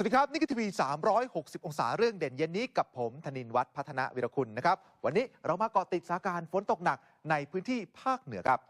สวัสดีครับ นี่คือทีวี 360 องศาเรื่องเด่นเย็นนี้กับผมธนินวัฒน์พัฒนาวิรคุณนะครับ วันนี้เรามาเกาะติดสถานการณ์ฝนตกหนักในพื้นที่ภาคเหนือครับ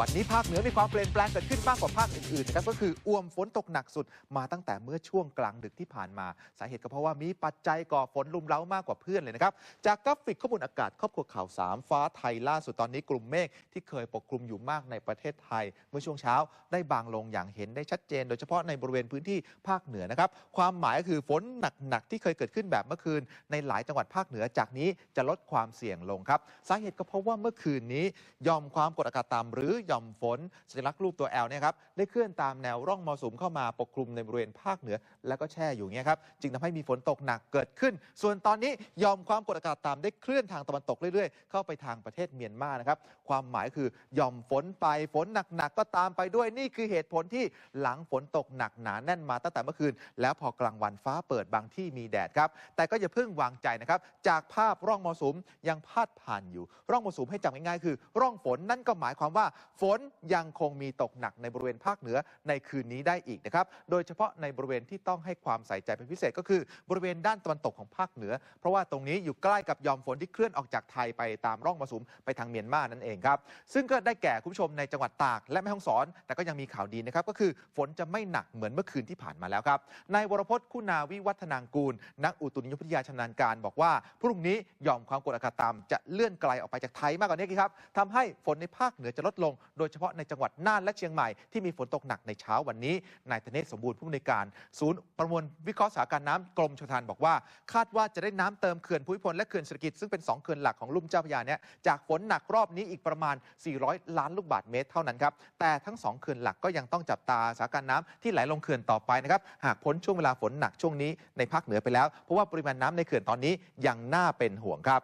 วันนี้ภาคเหนือมีความเปลี่ยนแปลงเกิดขึ้นมากกว่าภาคอื่นๆนะครับก็คืออ้วมฝนตกหนักสุดมาตั้งแต่เมื่อช่วงกลางดึกที่ผ่านมา สาเหตุก็เพราะว่ามีปัจจัยก่อฝนลุมเล้ามากกว่าเพื่อนเลยนะครับ จากกราฟิกข้อมูลอากาศครอบครัวข่าวสามฟ้าไทยล่าสุดตอนนี้กลุ่มเมฆที่เคยปกคลุมอยู่มากในประเทศไทย เมื่อช่วงเช้าได้บางลงอย่างเห็นได้ชัดเจน โดยเฉพาะในบริเวณพื้นที่ภาคเหนือนะครับความหมายก็คือฝนหนักๆที่เคยเกิดขึ้นแบบเมื่อคืน ในหลายจังหวัดภาคเหนือจากนี้จะลดความเสี่ยงลงครับสาเหตุก็เพราะว่าเมื่อคืนนี้ยอมความกดอากาศต่ำหรือยอมฝนสัญลักษณ์รูปตัว L เนี่ยครับได้เคลื่อนตามแนวร่องมรสุมเข้ามาปกคลุมในบริเวณภาคเหนือ แล้วก็แช่อยู่เงี้ยครับจึงทำให้มีฝนตกหนักเกิดขึ้น ส่วนตอนนี้ยอมความกดอากาศต่ำได้เคลื่อนทางตะวันตกเรื่อยๆ เข้าไปทางประเทศเมียนมานะครับความหมายคือยอมฝนไปฝนหนักๆก็ตามไปด้วยนี่คือเหตุผลที่หลังฝนตกหนักหนาแน่นมาตั้งแต่เมื่อคืน แล้วพอกลางวันฟ้าเปิดบางที่มีแดดครับแต่ก็อย่าเพิ่งวางใจนะครับจากภาพร่องมรสุมยังพาดผ่านอยู่ ร่องมรสุมให้จำง่ายๆคือ ร่องฝนนั่นก็หมายความว่าฝนยังคงมีตกหนักในบริเวณภาคเหนือในคืนนี้ได้อีกนะครับ โดยเฉพาะในบริเวณที่ต้องให้ความใส่ใจเป็นพิเศษก็คือบริเวณด้านตะวันตกของภาคเหนือ เพราะว่าตรงนี้อยู่ใกล้กับยอมฝนที่เคลื่อนออกจากไทยไปตามร่องมรสุมไปทางเมียนมานั่นเองครับ ซึ่งก็ได้แก่คุณผู้ชมในจังหวัดตากและแม่ฮ่องสอน แต่ก็ยังมีข่าวดีนะครับก็คือฝนจะไม่หนักเหมือนเมื่อคืนที่ผ่านมาแล้วครับนายวรพจน์คุณาวิวัฒนางกูล นักอุตุนิยมวิทยาชำนาญการบอกว่าพรุ่งนี้ยอมความกดอากาศต่ำจะเลื่อนไกลออกไปจากไทยมากกว่านี้ครับทำให้ฝนในภาคเหนือจะลดลงโดยเฉพาะในจังหวัดน่านและเชียงใหม่ที่มีฝนตกหนักในเช้าวันนี้ นายธเนศสมบูรณ์ผู้อำนวยการ ศูนย์ประมวลวิเคราะห์สถานการณ์น้ำกรมชลทานบอกว่า คาดว่าจะได้น้ำเติมเขื่อนภูมิพลและเขื่อนเศรษฐกิจซึ่งเป็นสองเขื่อนหลักของลุ่มเจ้าพระยาเนี่ยจากฝนหนักรอบนี้อีกประมาณ 400 ล้านลูกบาศก์เมตรเท่านั้นครับแต่ทั้งสองเขื่อนหลักก็ยังต้องจับตาสถานการณ์น้ำที่ไหลลงเขื่อนต่อไปนะครับหากพ้นช่วงเวลาฝนหนักช่วงนี้ในภาคเหนือไปแล้วเพราะว่าปริมาณน้ำในเขื่อนตอนนี้ยังน่าเป็นห่วงครับ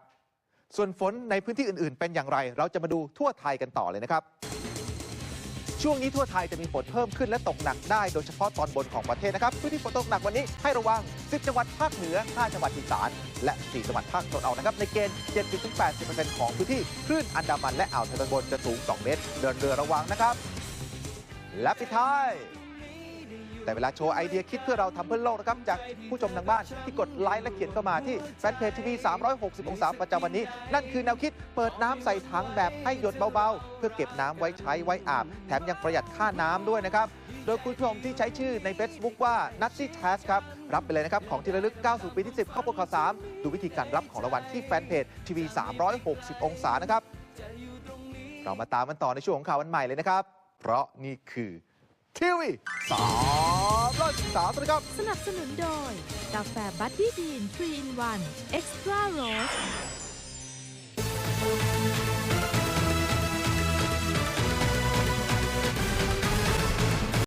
ส่วนฝนในพื้นที่อื่น ๆ เป็นอย่างไร เราจะมาดูทั่วไทยกันต่อเลยนะครับ ช่วงนี้ทั่วไทยจะมีฝนเพิ่มขึ้นและตกหนักได้โดยเฉพาะตอนบนของประเทศนะครับพื้นที่ฝนตกหนักวันนี้ให้ระวัง 10 จังหวัดภาคเหนือ 5 จังหวัดอีสาน และ 4 จังหวัดภาคตะวันออกนะครับในเกณฑ์ 70-80%ของพื้นที่คลื่นอันดามันและอ่าวไทยตอนบนจะสูง 2 เมตร เดินเรือระวังนะครับและปิดท้าย แต่เวลาโชว์ไอเดียคิดเพื่อเราทำเพื่อโลกนะครับ จากผู้ชมทางบ้านที่กดไลค์และเขียนเข้ามาที่แฟนเพจทีวี360 องศาประจำวันนี้ นั่นคือแนวคิดเปิดน้ำใส่ถังแบบให้หยดเบาๆ เพื่อเก็บน้ำไว้ใช้ไว้อาบ แถมยังประหยัดค่าน้ำด้วยนะครับโดยคุณผู้ชมที่ใช้ชื่อใน Facebook ว่า n u t s y t a s ครับ รับไปเลยนะครับ ของที่ระลึก 9 สู่ปีที่ 10ครอบครัวข่าว3ดูวิธีการรับของรางวัลที่แฟนเพจทีวี 360 องศานะครับ เรามาตามกันต่อในช่วงของข่าววันใหม่เลยนะครับ เพราะนี่คือ ทีวีสามร้อยสามสวัสดีครับสนับสนุนโดย กาแฟบัตตี้บีนทรีอินวันเอ็กซ์ตร้าโรส